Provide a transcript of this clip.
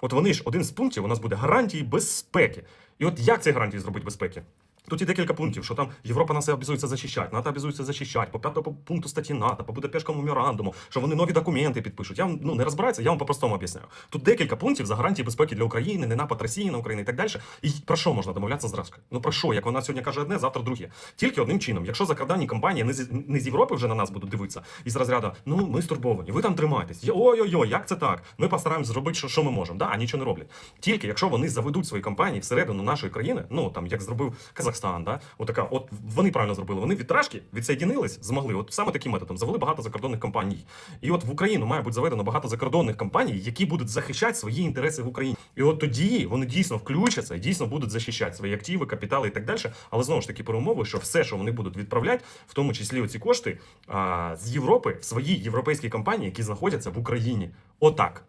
от вони ж один з пунктів у нас буде гарантії безпеки. І от як ці гарантії зробити безпеки? Тут є декілька пунктів, що там Європа нас обязується захищати, НАТО обязується захищати, по п'ятому пункту статті НАТО, по Будапештському меморандуму, що вони нові документи підпишуть. Я вам ну не розбирається, я вам по-простому об'ясняю. Тут декілька пунктів за гарантії безпеки для України, не напад Росії на Україну і так далі. І про що можна домовлятися з? Ну про що? Як вона сьогодні каже одне, завтра друге. Тільки одним чином, якщо закордонні компанії не з, не з Європи вже на нас будуть дивитися, із розряду, ну ми стурбовані, ви там тримайтесь. Ой-ой-ой, як це так? Ми постараємось зробити, що, що ми можемо. Да, а нічого не роблять. Тільки якщо вони заведуть свої компанії всередину нашої країни, ну там як зробив Казахстан, да, отака, от вони правильно зробили. Вони від Рашки відсоєдинились, змогли. От саме таким методом завели багато закордонних компаній. І от в Україну має бути заведено багато закордонних компаній, які будуть захищати свої інтереси в Україні. І от тоді вони дійсно включаться і дійсно будуть захищати свої активи, капітали і так далі. Але знову ж таки при умови, що все, що вони будуть відправляти, в тому числі оці кошти а, з Європи в свої європейські компанії, які знаходяться в Україні. Отак.